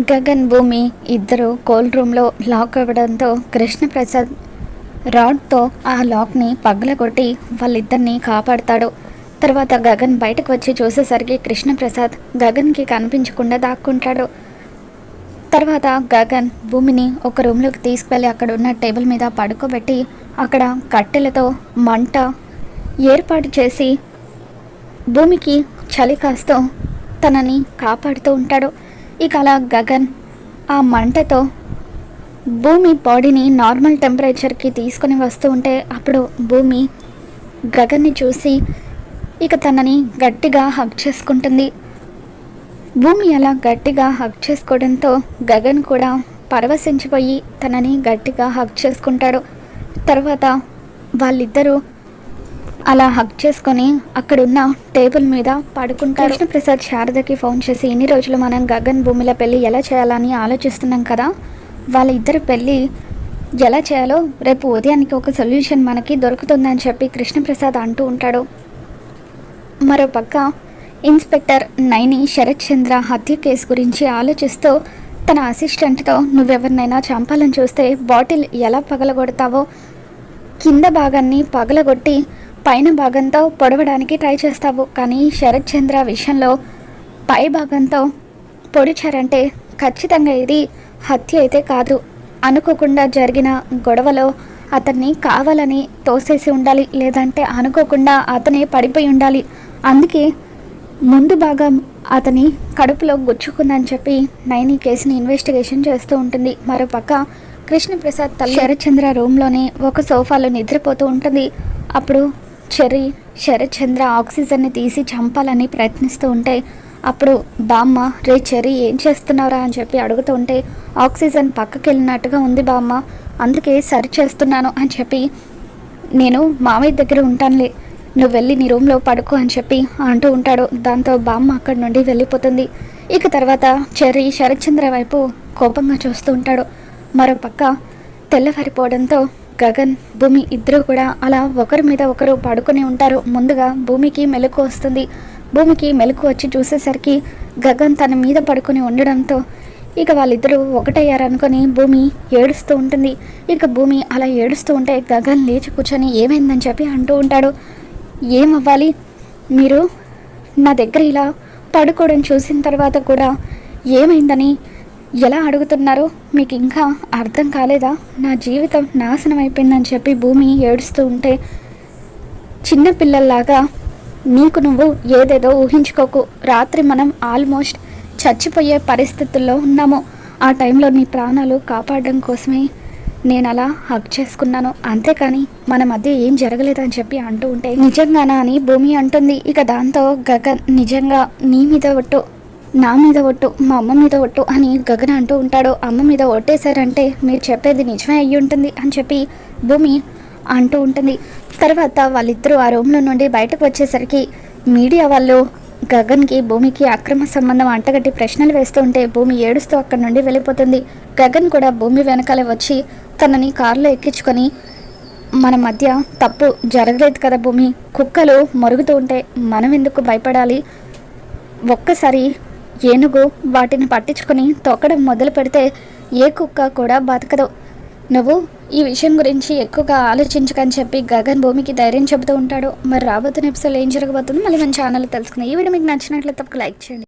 గగన్ భూమి ఇద్దరు కోల్డ్ రూమ్లో లాక్ అవ్వడంతో కృష్ణప్రసాద్ రాడ్తో ఆ లాక్ని పగలగొట్టి వాళ్ళిద్దరిని కాపాడతాడు. తర్వాత గగన్ బయటకు వచ్చి చూసేసరికి కృష్ణప్రసాద్ గగన్కి కనిపించకుండా దాక్కుంటాడు. తర్వాత గగన్ భూమిని ఒక రూమ్లోకి తీసుకువెళ్ళి అక్కడ ఉన్న టేబుల్ మీద పడుకోబెట్టి అక్కడ కట్టెలతో మంట ఏర్పాటు చేసి భూమికి చలి కాస్తూ తనని కాపాడుతూ ఉంటాడు. ఇక అలా గగన్ ఆ మంటతో భూమి బాడీని నార్మల్ టెంపరేచర్కి తీసుకొని వస్తూ ఉంటే అప్పుడు భూమి గగన్ని చూసి ఇక తనని గట్టిగా హగ్ చేసుకుంటుంది. భూమి అలా గట్టిగా హగ్ చేసుకోవడంతో గగన్ కూడా పరవశించిపోయి తనని గట్టిగా హగ్ చేసుకుంటాడు తర్వాత వాళ్ళిద్దరూ అలా హగ్ చేసుకొని అక్కడున్న టేబుల్ మీద పడుకుంటారు. కృష్ణప్రసాద్ శారదకి ఫోన్ చేసి ఇన్ని రోజులు మనం గగన్ భూమిల పెళ్ళి ఎలా చేయాలని ఆలోచిస్తున్నాం కదా? వాళ్ళ ఇద్దరు పెళ్ళి ఎలా చేయాలో రేపు ఉదయానికి ఒక సొల్యూషన్ మనకి దొరుకుతుందని చెప్పి కృష్ణప్రసాద్ అంటూ ఉంటాడు. మరోపక్క ఇన్స్పెక్టర్ నైని శరత్ చంద్ర హత్య కేసు గురించి ఆలోచిస్తూ తన అసిస్టెంట్తో నువ్వెవరినైనా చంపాలని చూస్తే బాటిల్ ఎలా పగలగొడతావో కింద భాగాన్ని పగలగొట్టి పైన భాగంతో పొడవడానికి ట్రై చేస్తావు కానీ శరత్ చంద్ర విషయంలో పై భాగంతో పొడిచారంటే ఖచ్చితంగా ఇది హత్య అయితే కాదు. అనుకోకుండా జరిగిన గొడవలో అతన్ని కావాలని తోసేసి ఉండాలి లేదంటే అనుకోకుండా అతనే పడిపోయి ఉండాలి. అందుకే ముందు భాగం అతని కడుపులో గుచ్చుకుందని చెప్పి నైని కేసుని ఇన్వెస్టిగేషన్ చేస్తూ ఉంటుంది. మరోపక్క కృష్ణప్రసాద్ తల్లి శరత్చంద్ర రూమ్లోనే ఒక సోఫాలో నిద్రపోతూ ఉంటుంది. అప్పుడు చెర్రీ శరత్చంద్ర ఆక్సిజన్ని తీసి చంపాలని ప్రయత్నిస్తూ ఉంటే అప్పుడు బామ్మ రే చెర్రీ ఏం చేస్తున్నారా అని చెప్పి అడుగుతూ ఉంటే ఆక్సిజన్ పక్కకి వెళ్ళినట్టుగా ఉంది బామ్మ అందుకే సరి చేస్తున్నాను అని చెప్పి నేను మామయ్య దగ్గర ఉంటానులే నువ్వు వెళ్ళి నీ రూమ్లో పడుకో అని చెప్పి అంటూ ఉంటాడు. దాంతో బామ్మ అక్కడి నుండి వెళ్ళిపోతుంది. ఇక తర్వాత చెర్రీ శరత్చంద్ర వైపు కోపంగా చూస్తూ ఉంటాడు. మరోపక్క తెల్లవారిపోవడంతో గగన్ భూమి ఇద్దరు కూడా అలా ఒకరి మీద ఒకరు పడుకొని ఉంటారు. ముందుగా భూమికి మెలకు వస్తుంది. భూమికి మెలకు వచ్చి చూసేసరికి గగన్ తన మీద పడుకొని ఉండడంతో ఇక వాళ్ళిద్దరూ ఒకటయ్యారనుకొని భూమి ఏడుస్తూ ఉంటుంది. ఇక భూమి అలా ఏడుస్తూ ఉంటే గగన్ లేచి కూర్చొని ఏమైందని చెప్పి అంటూ ఉంటాడు. ఏమవ్వాలి? మీరు నా దగ్గర ఇలా పడుకోవడం చూసిన తర్వాత కూడా ఏమైందని ఎలా అడుగుతున్నారు మీకు ఇంకా అర్థం కాలేదా? నా జీవితం నాశనం అయిపోయిందని చెప్పి భూమి ఏడుస్తూ ఉంటే చిన్నపిల్లల్లాగా నీకు నువ్వు ఏదేదో ఊహించుకోకు. రాత్రి మనం ఆల్మోస్ట్ చచ్చిపోయే పరిస్థితుల్లో ఉన్నాము. ఆ టైంలో నీ ప్రాణాలు కాపాడడం కోసమే నేను అలా హక్ చేసుకున్నాను. అంతేకాని మన మధ్య ఏం జరగలేదని చెప్పి అంటూ ఉంటే నిజంగానా అని భూమి అంటుంది. ఇక దాంతో గగన్ నిజంగా నీ మీద ఒట్టు. నా మీద ఒట్టు మా అమ్మ మీద ఒట్టు అని గగన్ అంటూ ఉంటాడు. అమ్మ మీద ఒట్టేశారంటే మీరు చెప్పేది నిజమే అయ్యి ఉంటుంది అని చెప్పి భూమి అంటూ ఉంటుంది. తర్వాత వాళ్ళిద్దరూ ఆ రూమ్లో నుండి బయటకు వచ్చేసరికి మీడియా వాళ్ళు గగన్కి భూమికి అక్రమ సంబంధం అంటగట్టి ప్రశ్నలు వేస్తూ ఉంటే భూమి ఏడుస్తూ అక్కడి నుండి వెళ్ళిపోతుంది. గగన్ కూడా భూమి వెనకాలే వచ్చి తనని కారులో ఎక్కించుకొని మన మధ్య తప్పు జరగలేదు కదా భూమి. కుక్కలు మరుగుతూ ఉంటే మనం ఎందుకు భయపడాలి? ఒక్కసారి ఏనుగు వాటిని పట్టించుకొని తొక్కడం మొదలు పెడితే ఏ కుక్క కూడా బతకదు. నువ్వు ఈ విషయం గురించి ఎక్కువగా ఆలోచించకని చెప్పి గగన్ భూమికి ధైర్యం చెబుతూ ఉంటాడు. మరి రాబోతున్న ఎపిసోడ్ ఏం జరగబోతుందో మళ్ళీ మన ఛానల్ తెలుసుకుందాం. ఈ వీడియో మీకు నచ్చినట్లయితే తప్పక లైక్ చేయండి.